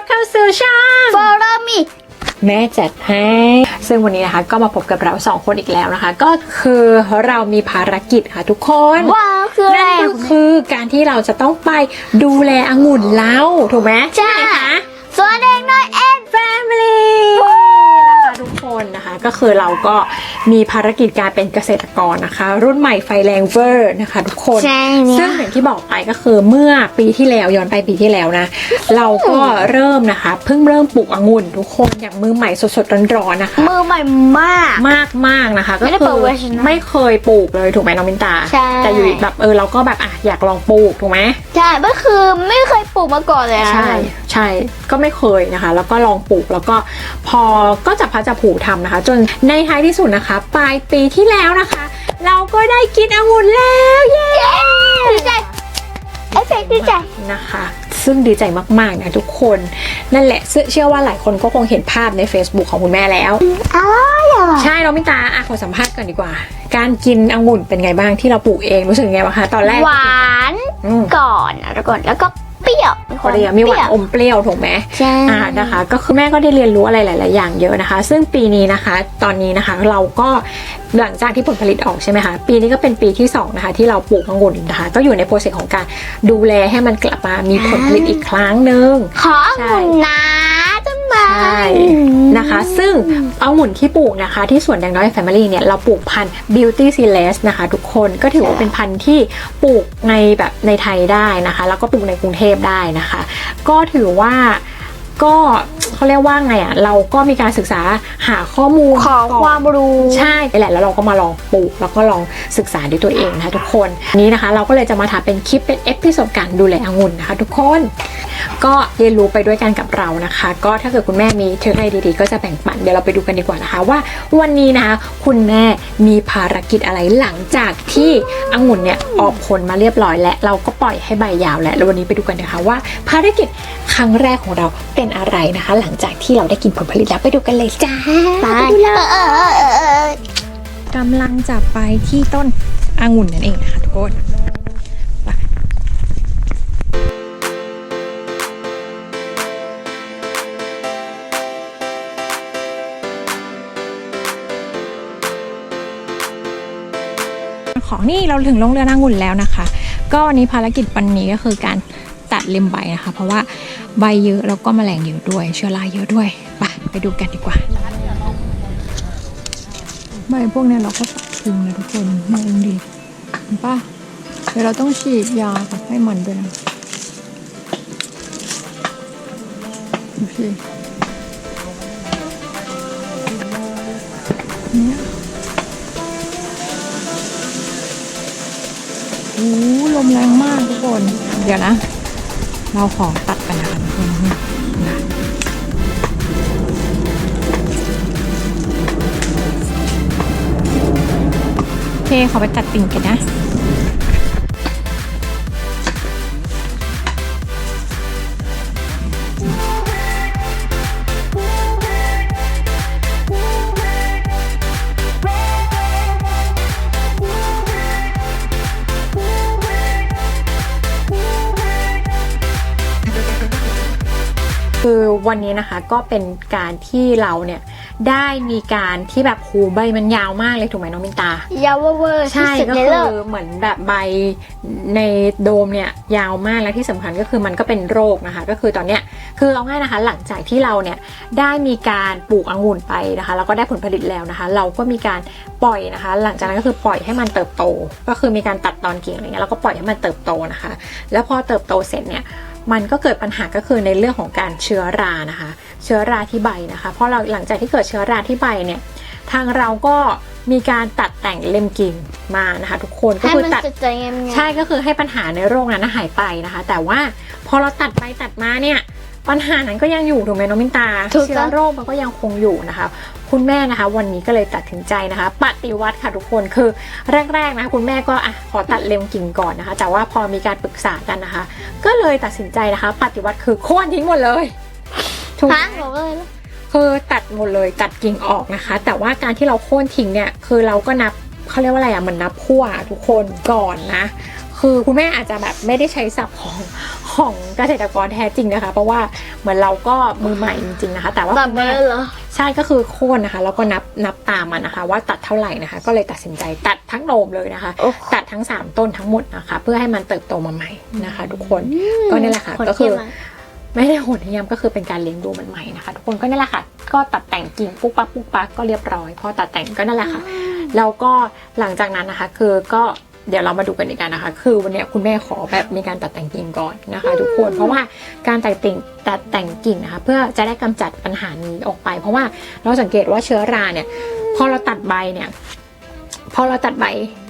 รับเข้าสู่ช่อง Follow me แม่จัดให้ ซึ่งวันนี้นะคะก็มาพบกับเราสองคนอีกแล้วนะคะ ก็คือเรามีภารกิจค่ะทุกคนว้าวคืออะไรนั่นก็คือการที่เราจะต้องไปดูแลองุ่นเล้าถูกไหมใช่ไหมคะส่วนเองน้อยเอ็น Family นะคะทุกคนนะคะ ก็คือเราก็ มีภารกิจการเป็นเกษตรกรนะคะ รุ่นใหม่ไฟแรงเวอร์นะคะ ทุกคนใช่เนี่ซึ่ยงอย่างที่บอกไปก็คือเมื่อปีที่แล้วย้อนไปปีที่แล้วนะ เราก็เริ่มนะคะ เพิ่งเริ่มปลูกองุ่นทุกคนอย่างมือใหม่สดๆร้อนๆนะคะ มือใหม่มากมากมากๆนะคะ ก็ไม่ได้คืเปิดอเวอร์ชันนะไม่เคยปลูกเลยถูกไหมน้องมินตาใช่แต่อยู่แบบเออเราก็แบบอะอยากลองปลูกถูกไหมใช่ก็คือไม่เคยปลูกมาก่อนเลยนะใช่ ใช่ก็ไม่เคยนะคะ แล้วก็ลองปลูกแล้วก็พอก็จะพัดจะผูทำนะคะ จนในท้ายที่สุดนะคะ ปลายปีที่แล้วนะคะ เราก็ได้กินองุ่นแล้วเย้ดีใจเอฟเฟกต์ดีใจนะคะซึ่งดีใจมากๆนะทุกคน นั่นแหละเชื่อเชื่อว่าหลายคนก็คงเห็นภาพใน Facebook ของคุณแม่แล้วอะไรอะใช่น้องมินตาอะขอสัมภาษณ์ก่อนดีกว่า การกินองุ่นเป็นไงบ้างที่เราปลูกเองรู้สึกยังไงบ้างคะตอนแรกหวานอืมก่อนนะแล้วก่อนแล้วก็เป รี้ยวเปรี้ยวมีหวานอมเปรี้ยวถูกไหมใช่ อ่านะคะ ก็คือแม่ก็ได้เรียนรู้อะไรหลาย ๆ อย่างเยอะนะคะ ซึ่งปีนี้นะคะ ตอนนี้นะคะเราก็หลังจากที่ผลผลิตออกใช่ไหมคะปีนี้ก็เป็นปีที่สองนะคะที่เราปลูกองุ่นนะคะ ก็อยู่ในโปรเซสของการดูแลให้มันกลับมามีผลผลิตอีกครั้งหนึ่ง ขอองุ่นนะต้นไม้ใช่นะคะ ซึ่งองุ่นที่ปลูกนะคะ ที่สวนแดงน้อยแฟมิลี่เนี่ยเราปลูกพันธุ์ Beauty s e l e s นะคะ ทุกคนก็ถือว่าเป็นพันธุ์ที่ปลูกในแบบในไทยได้นะคะ แล้วก็ปลูกในกรุงเทพได้นะคะ ก็ถือว่าก็ เขาเรียกว่าไงอะเราก็มีการศึกษาหาข้อมูลขอก่นความรู้ใช่แหละแล้วเราก็มาลองปลูกแล้วก็ลองศึกษาด้วยตัวเองนะคะทุกคนอันนี้นะคะ เราก็เลยจะมาทำเป็นคลิปเป็นเอพิโซดการดูแลองุ่นนะคะ ทุกคนก็เรียนรู้ไปด้วยกันกับเรานะคะ ก็ถ้าเกิดคุณแม่มีเทคโนโลยีดีๆ ก็จะแบ่งปันเดี๋ยวเราไปดูกันดีกว่านะคะ ว่าวันนี้นะคะคุณแม่มีภารกิจอะไรหลังจากที่องุ่นเนี่ยออกผลมาเรียบร้อย และเราก็ปล่อยให้ใบยาวแล้วแล้ววันนี้ไปดูกันนะคะว่าภารกิจครั้งแรกของเราเป็นอะไรนะคะหลังจากที่เราได้กินผลผลิตแล้วไปดูกันเลยจ้าไปดูเลยเออเออเออเออกำลังจะไปที่ต้นองุ่นนั่นเองนะคะทุกคนไปของนี่เราถึงลงเรือนองุ่นแล้วนะคะ ก็วันนี้ภารกิจวันนี้ก็คือการ ตัดเล็มใบนะคะ เพราะว่าใบเยอะแล้วก็แมลงเยอะด้วย เชื้อราเยอะด้วยไปไปดูกันดีกว่า ใบพวกนี้เราก็ตัดทิ้งนะทุกคนมาเองดีเห็นปะเดี๋ยวเราต้องฉีดยากับให้มันด้วยนะดูสิเนี่ยโอ้ลมแรงมากทุกคน เดี๋ยวนะ เราขอตัดกันนะคะทุกคนนะโอเคขอไปตัดติ่งกันนะ คือวันนี้นะคะก็เป็นการที่เราเนี่ยได้มีการที่แบบหูใบมันยาวมากเลยถูกไหมน้องมินตายาวเวอร์ที่ใช่สุดก็ในคืโลอกเหมือนแบบใบในโดมเนี่ยยาวมากและที่สำคัญก็คือมันก็เป็นโรคนะคะ ก็คือตอนเนี้ยคือเอาง่ายนะคะ หลังจากที่เราเนี่ยได้มีการปลูกองุ่นไปนะคะแล้วก็ได้ผลผลิตแล้วนะคะ เราก็มีการปล่อยนะคะ หลังจากนั้นก็คือปล่อยให้มันเติบโต ก็คือมีการตัดตอนกิ่งอะไรเงี้ยแล้วก็ปล่อยให้มันเติบโตนะคะ แล้วพอเติบโตเสร็จเนี่ย มันก็เกิดปัญหาก็คือในเรื่องของการเชื้อรานะคะ เชื้อราที่ใบนะคะ เพราะเราหลังจากที่เกิดเชื้อราที่ใบเนี่ยทางเราก็มีการตัดแต่งเล็มกิ่งมานะคะ ทุกคนก็ให้คือมันตัดสดใจงามๆใช่ก็คือให้ปัญหาในโรคนั้นนะหายไปนะคะ แต่ว่าพอเราตัดไปตัดมาเนี่ยปัญหานั้นก็ยังอยู่ถูกไหมน้องมินตาถูกต้องเชื้อโรคมันก็ยังคงอยู่นะคะ คุณแม่นะคะ วันนี้ก็เลยตัดสินใจนะคะ ปฏิวัติค่ะทุกคนคือแรกๆนะคะคุณแม่ก็อะขอตัดเล็มกิ่งก่อนนะคะ แต่ว่าพอมีการปรึกษากันนะคะ ก็เลยตัดสินใจนะคะ ปฏิวัติคือโค่นทิ้งหมดเลยถูกไหมฮะหนูก็เลยคือตัดหมดเลยตัดกิ่งออกนะคะ แต่ว่าการที่เราโค่นทิ้งเนี่ยคือเราก็นับเขาเรียกว่าอะไรอะเหมือนนับขั้วทุกคนก่อนนะ คือคุณแม่อาจจะแบบไม่ได้ใช้ศัพท์ของของเกษตรกรแท้จริงนะคะ เพราะว่าเหมือนเราก็มือใหม่จริงๆนะคะ แต่ว่าตัดคุณไปแม่แล้วเหรอใช่ก็คือโค่นนะคะ แล้วก็นับนับตามมันนะคะ ว่าตัดเท่าไหร่นะคะ ก็เลยตัดสินใจตัดทั้งโนมเลยนะคะโอ้ตัดทั้ง 3 ต้นทั้งหมดนะคะ เพื่อให้มันเติบโตมาใหม่นะคะ ทุกคนก็นี่แหละค่ะคนก็คือเที่ยวมาไม่ได้โหดนิยมก็คือเป็นการเลี้ยงดูมันใหม่นะคะ ทุกคนก็นั่นแหละค่ะ ก็ตัดแต่งกิ่งปุ๊บปั๊บปุ๊บปั๊บก็เรียบร้อย พอตัดแต่งก็นั่นแหละค่ะแล้วก็หลังจากนั้นนะคะ คือก็ เดี๋ยวเรามาดูกันอีกกันนะคะ คือวันเนี้ยคุณแม่ขอแบบมีการตัดแต่งกิ่งก่อนนะคะ ทุกคนเพราะว่าการตัดแต่งตัดแต่งกิ่งนะคะ เพื่อจะได้กำจัดปัญหานี้ออกไป เพราะว่าเราสังเกตว่าเชื้อราเนี่ย พอเราตัดใบเนี่ย พอเราตัดใบ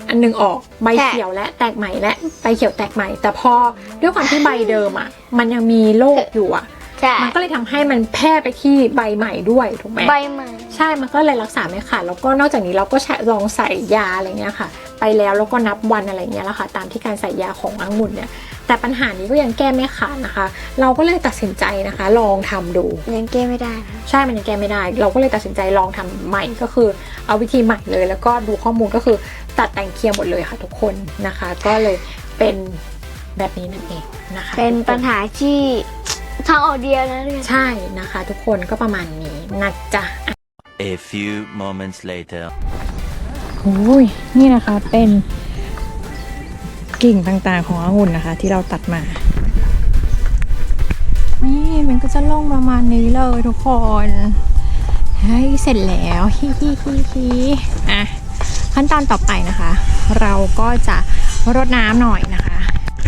อันหนึงออกใบใช่เขียวและแตกใหม่และใบเขียวแตกใหม่ แต่พอด้วยความที่ใบเดิมอะ มันยังมีโรคอยู่อะใช่มันก็เลยทำให้มันแพร่ไปที่ใบใหม่ด้วยถูกไหมใบใหม่ใช่มันก็เลยรักษาไม่ขาดแล้วก็นอกจากนี้เราก็ใช้ลองใส่ยาอะไรเงี้ยค่ะ ไปแล้วแล้วก็นับวันอะไรเงี้ยแล้วค่ะ ตามที่การใส่ยาขององุ่นเนี่ยแต่ปัญหานี้ก็ยังแก้ไม่ขาดนะคะ เราก็เลยตัดสินใจนะคะ ลองทำดูยังแก้ไม่ได้นะใช่มันยังแก้ไม่ได้ เราก็เลยตัดสินใจลองทำใหม่ก็คือ เอาวิธีใหม่เลย แล้วก็ดูข้อมูลก็คือตัดแต่งเคลียร์หมดเลยค่ะทุกคนนะคะ ก็เลยเป็นแบบนี้นั่นเองนะคะ เป็นทุกคปัญหาที่ทางออกเดียวนะเนี่ยใช่นะคะ ทุกคนก็ประมาณนี้นะจ๊ะ A few moments later. โอ้ยนี่นะคะเป็นกิ่งต่างๆขององุ่นนะคะ ที่เราตัดมา นี่มันก็จะลงประมาณนี้เลยทุกคนเฮ้ยเสร็จแล้วฮิฮิฮิฮิอะขั้นตอนต่อไปนะคะ เราก็จะรดน้ำหน่อยนะคะ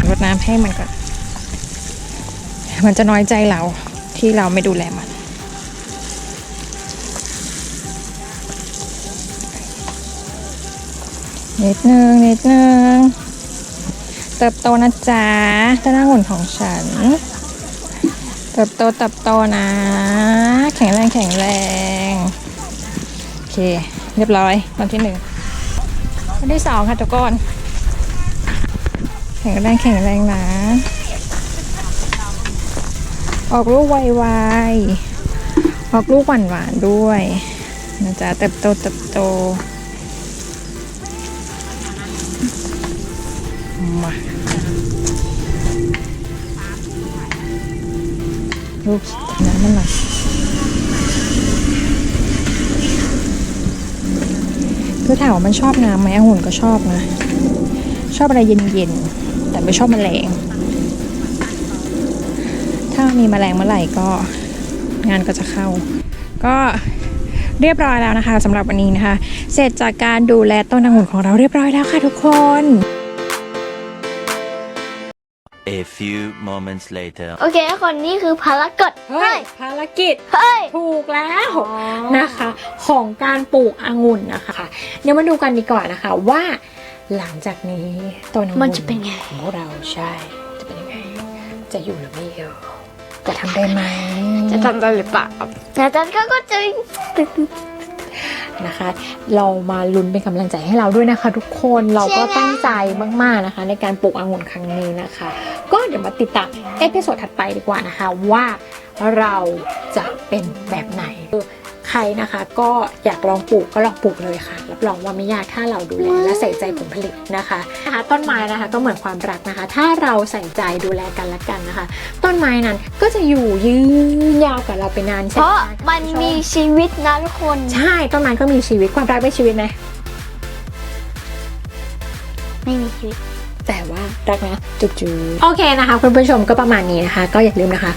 รดน้ำให้มันก่อนมันจะน้อยใจเราที่เราไม่ดูแลมัน นิดนึงนิดนึงเติบโตนะจ๊ะต้นองุ่นของฉัน เติบโตเติบโตนะ แข็งแรงแข็งแรง โอเค เรียบร้อยตอนที่หนึ่งวันที่สองค่ะทุกคนแข็งแรงแข็งแรงนะ ออกลูกไวๆออกลูกหวานๆด้วยนะจ๊ะเติบโตเติบโต มาลูกน้ำมันหน่อยคือถามว่ามันชอบน้ำไหมองุ่นก็ชอบนะ ชอบอะไรเย็นๆ แต่ไม่ชอบแมลง ถ้ามีแมลงเมื่อไหร่ก็งานก็จะเข้า ก็เรียบร้อยแล้วนะคะสำหรับวันนี้นะคะ เสร็จจากการดูแลต้นองุ่นของเราเรียบร้อยแล้วค่ะทุกคน A few moments later. โอเคทุกคนนี่คือภารกิจเฮ้ยภารกิจเฮ้ย ถูกแล้วนะคะ ของการปลูกองุ่นนะคะ เดี๋ยวมาดูกันดีกว่านะคะว่าหลังจากนี้ต้นองุ่นมันจะเป็นไงของพวกเราใช่ จะเป็นยังไง จะอยู่หรือไม่อยู่จะทำได้ไหม จะทำได้หรือเปล่าแต่ตอนก็ก็จะ นะคะ เรามาลุ้นเป็นกำลังใจให้เราด้วยนะคะ ทุกคนเราก็ตั้งใจมากๆนะคะ ในการปลูกองุ่นครั้งนี้นะคะ ก็เดี๋ยวมาติดตามเอพิโซดถัดไปดีกว่านะคะว่าเราจะเป็นแบบไหน ใครนะคะ ก็อยากลองปลูกก็ลองปลูกเลยค่ะ รับรองว่าไม่ยากถ้าเราดูแลและใส่ใจผลผลิตนะคะนะคะ ต้นไม้นะคะก็เหมือนความรักนะคะ ถ้าเราใส่ใจดูแลกันและกันนะคะ ต้นไม้นั้นก็จะอยู่ยืนยาวกับเราไปนานเพใช่ไหราะคะมันมีชีวิตนะทุกคน ใช่ต้นไม้ก็มีชีวิตความรักเป็นชีวิตไหมไม่มีชีวิตแต่ว่ารักนะจุ๊บๆโอเคนะคะคุณผู้ชมก็ประมาณนี้นะคะ ก็อย่าลืมนะคะ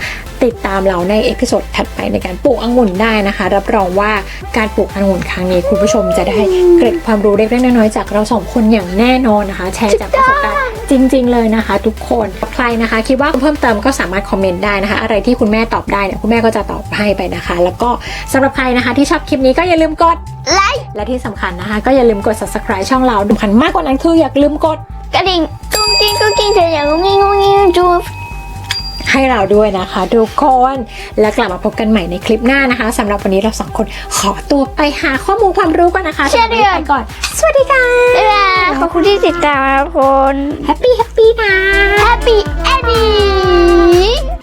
ติดตามเราในเอพิโซดถัดไปในการปลูกองุ่นได้นะคะ รับรองว่าการปลูกองุ่นครั้งนี้คุณผู้ชมจะได้เกร็ดความรู้เล็กๆน้อยๆจากเราสองคนอย่างแน่นอนนะคะ แชร์จากประสบการณ์จริง ๆ เลยนะคะ ทุกคนใครนะคะ คิดว่าเพิ่มเติมก็สามารถคอมเมนต์ได้นะคะ อะไรที่คุณแม่ตอบได้เนี่ยคุณแม่ก็จะตอบให้ไปนะคะ แล้วก็สำหรับใครนะคะ ที่ชอบคลิปนี้ก็อย่าลืมกดไลค์และที่สำคัญนะคะ ก็อย่าลืมกด subscribe ช่องเราสำคัญมากกว่านั้นคืออย่าลืมกดกระดิ่งกุ้งกิ้งกุ้งกิ้งเธออย่างงุ้งงิ้งงุ้งงิ้งจูบ ให้เราด้วยนะคะทุกคนแล้วกลับมาพบกันใหม่ในคลิปหน้านะคะสำหรับวันนี้เราสองคนขอตัวไปหาข้อมูลความรู้ก่อนนะคะสำหรับวันนี้ไปก่อน สวัสดีค่ะบ๊ายบายขอบคุณที่ติดตามนะทุกคนแฮปปี้แฮปปี้นะ Happy Ending